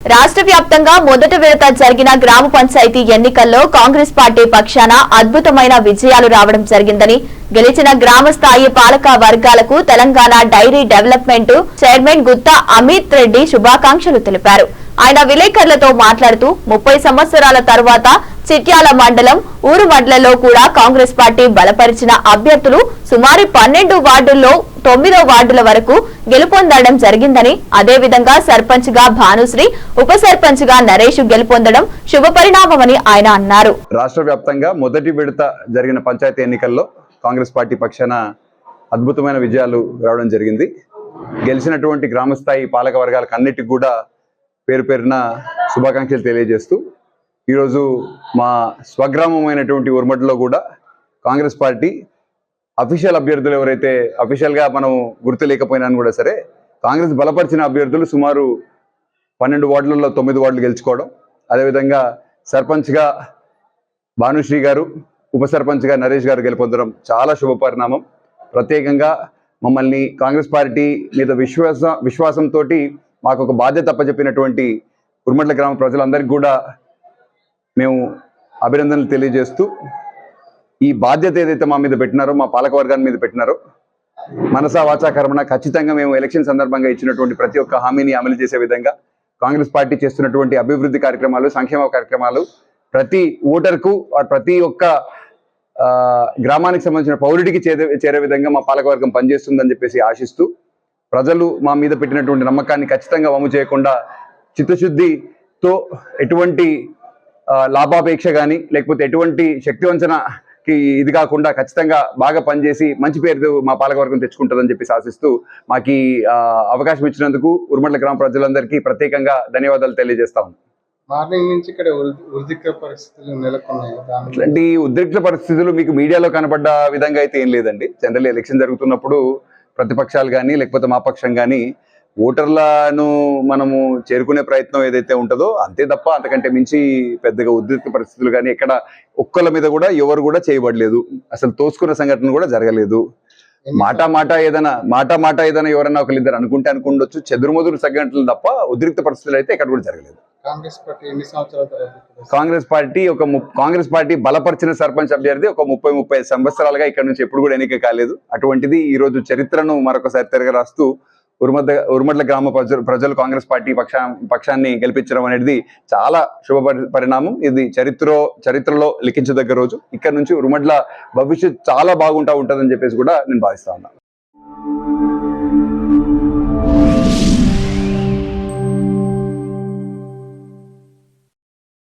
రాష్ట్ర వ్యాప్తంగా మొదటి విడత జరిగిన గ్రామ పంచాయతీ ఎన్నికల్లో కాంగ్రెస్ పార్టీ పక్షాన అద్భుతమైన విజయాలు రావడం జరిగిందని గెలిచిన గ్రామ స్థాయి పాలక వర్గాలకు Telangana dairy development chairman Gutha Amit Reddy శుభాకాంక్షలు తెలిపారు. ఆయన విలేకరులతో మాట్లాడుతూ ముప్పై సంవత్సరాల తర్వాత చిట్యాల మండలం ఊరు మండలంలో కూడా కాంగ్రెస్ పార్టీ బలపరిచిన అభ్యర్థులు సుమారు పన్నెండు వార్డుల్లో తొమ్మిదో వార్డుల వరకు గెలుపొందడం జరిగిందని అదేవిధంగా సర్పంచ్గా భానుశ్రీ ఉప సర్పంచ్గా నరేష్ గెలుపొందడం శుభ పరిణామమని ఆయన అన్నారు. రాష్ట్ర వ్యాప్తంగా మొదటి విడత జరిగిన పంచాయతీ ఎన్నికల్లో కాంగ్రెస్ పార్టీ పక్షాన అద్భుతమైన విజయాలు రావడం జరిగింది. గెలిచినటువంటి గ్రామస్థాయి పాలక వర్గాలకు అన్నిటికి కూడా పేరు పేరున శుభాకాంక్షలు తెలియజేస్తూ ఈరోజు మా స్వగ్రామమైనటువంటి ఉర్మడిలో కూడా కాంగ్రెస్ పార్టీ అఫీషియల్ అభ్యర్థులు ఎవరైతే అఫీషియల్గా మనం గుర్తులేకపోయినాను కూడా సరే కాంగ్రెస్ బలపరిచిన అభ్యర్థులు సుమారు పన్నెండు వార్డులలో తొమ్మిది వార్డులు గెలుచుకోవడం అదేవిధంగా సర్పంచ్గా భానుశ్రీ గారు ఉప సర్పంచ్గా నరేష్ గారు గెలుపొందడం చాలా శుభ పరిణామం ప్రత్యేకంగా మమ్మల్ని కాంగ్రెస్ పార్టీ మీద విశ్వాస విశ్వాసంతో మాకు ఒక బాధ్యత అప్పచెప్పినటువంటి ఉర్మట్ల గ్రామ ప్రజలందరికీ కూడా మేము అభినందనలు తెలియజేస్తూ ఈ బాధ్యత ఏదైతే మా మీద పెట్టినారో మా పాలకవర్గాన్ని మీద పెట్టినారో మనసా వాచా కర్మణ ఖచ్చితంగా మేము ఎలక్షన్ సందర్భంగా ఇచ్చినటువంటి ప్రతి ఒక్క హామీని అమలు చేసే విధంగా కాంగ్రెస్ పార్టీ చేస్తున్నటువంటి అభివృద్ధి కార్యక్రమాలు సంక్షేమ కార్యక్రమాలు ప్రతి ఓటర్కు ప్రతి ఒక్క గ్రామానికి సంబంధించిన పౌరుడికి చేరే చేరే విధంగా మా పాలకవర్గం పనిచేస్తుందని చెప్పేసి ఆశిస్తూ ప్రజలు మా మీద పెట్టినటువంటి నమ్మకాన్ని ఖచ్చితంగా వమ్ము చేయకుండా చిత్తశుద్ధితో ఎటువంటి లాభాపేక్ష కానీ లేకపోతే ఎటువంటి శక్తి వంచనకి ఇది కాకుండా ఖచ్చితంగా బాగా పనిచేసి మంచి పేరు మా పాలకవర్గం తెచ్చుకుంటుందని చెప్పి ఆశిస్తూ మాకు అవకాశం ఇచ్చినందుకు ఉరుమట్ల గ్రామ ప్రజలందరికీ ప్రత్యేకంగా ధన్యవాదాలు తెలియజేస్తా మార్నింగ్ నుంచి ఇక్కడ ఉద్రిక్త పరిస్థితులు నెలకొన్నాయి. దాని ఇట్లాంటి ఉద్రిక్త పరిస్థితులు మీకు మీడియాలో కనపడ్డ విధంగా అయితే ఏం లేదండి. జనరల్ ఎలక్షన్ జరుగుతున్నప్పుడు ప్రతిపక్షాలు కానీ లేకపోతే మా పక్షం కానీ ఓటర్లను మనము చేరుకునే ప్రయత్నం ఏదైతే ఉంటుందో అంతే తప్ప అంతకంటే మించి పెద్దగా ఉద్రిక్త పరిస్థితులు కానీ ఎక్కడ ఒక్కళ్ళ మీద కూడా ఎవరు కూడా చేయబడలేదు. అసలు తోసుకున్న సంఘటన కూడా జరగలేదు. మాట మాట ఏదైనా మాట మాట ఏదైనా ఎవరైనా ఒకరిద్దరు అనుకుంటే అనుకుండొచ్చు. చెదురుమదురు సంఘటనలు తప్ప ఉద్రిక్త పరిస్థితులు అయితే ఎక్కడ కూడా జరగలేదు. కాంగ్రెస్ పార్టీ ఎన్ని కాంగ్రెస్ పార్టీ ఒక కాంగ్రెస్ పార్టీ బలపరిచిన సర్పంచ్ అభ్యర్థి ఒక ముప్పై ముప్పై సంవత్సరాలుగా ఇక్కడ నుంచి ఎప్పుడు కూడా ఎన్నిక కాలేదు. అటువంటిది ఈ రోజు చరిత్రను మరొకసారి తిరగరాస్తూ ఉరుమద ఉరుమడ్ల గ్రామ ప్రజలు ప్రజలు కాంగ్రెస్ పార్టీ పక్షా పక్షాన్ని గెలిపించడం అనేది చాలా శుభ పరి- పరిణామం. ఇది చరిత్ర చరిత్రలో లిఖించదగ్గ రోజు. ఇక్కడ నుంచి ఉరుమడ్ల భవిష్యత్ చాలా బాగుంటా ఉంటుందని చెప్పేసి కూడా నేను భావిస్తా ఉన్నా.